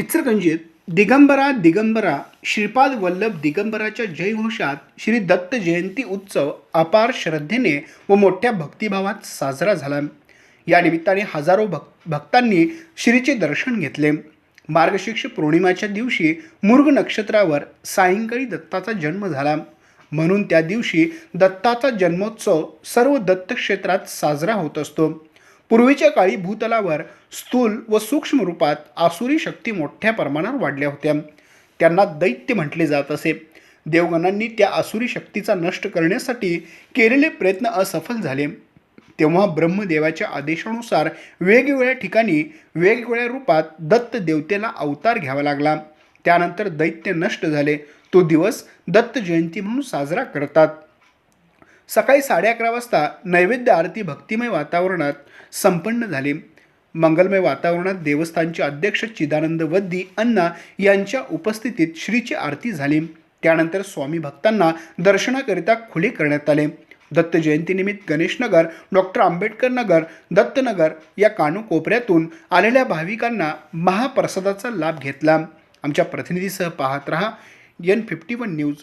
इचलकरंजीत दिगंबरा दिगंबरा श्रीपाद वल्लभ दिगंबराच्या जयघोषात श्री दत्त जयंती उत्सव अपार श्रद्धेने व मोठ्या भक्तिभावात साजरा झाला. या निमित्ताने हजारो भक भक्तांनी श्रीचे दर्शन घेतले. मार्गशीर्ष पौर्णिमाच्या दिवशी मुर्ग नक्षत्रावर सायंकाळी दत्ताचा जन्म झाला. म्हणून त्या दिवशी दत्ताचा जन्मोत्सव सर्व दत्तक्षेत्रात साजरा होत असतो. पूर्वीच्या काळी भूतलावर स्थूल व सूक्ष्म रूपात आसुरी शक्ती मोठ्या प्रमाणावर वाढल्या होत्या. त्यांना दैत्य म्हटले जात असे. देवगणांनी त्या आसुरी शक्तीचा नष्ट करण्यासाठी केलेले प्रयत्न असफल झाले. तेव्हा ब्रह्मदेवाच्या आदेशानुसार वेगवेगळ्या ठिकाणी वेगवेगळ्या रूपात दत्त देवतेला अवतार घ्यावा लागला. त्यानंतर दैत्य नष्ट झाले. तो दिवस दत्त जयंती म्हणून साजरा करतात. सकाळी साडे अकरा वाजता नैवेद्य आरती भक्तिमय वातावरणात संपन्न झाली. मंगलमय वातावरणात देवस्थानचे अध्यक्ष चिदानंद वद्दी अण्णा यांच्या उपस्थितीत श्रीची आरती झाली. त्यानंतर स्वामी भक्तांना दर्शनाकरिता खुले करण्यात आले. दत्त जयंतीनिमित्त गणेशनगर डॉक्टर आंबेडकर नगर दत्तनगर या कानोकोपऱ्यातून आलेल्या भाविकांना महाप्रसादाचा लाभ घेतला. आमच्या प्रतिनिधीसह पाहत रहा एन फिफ्टी वन न्यूज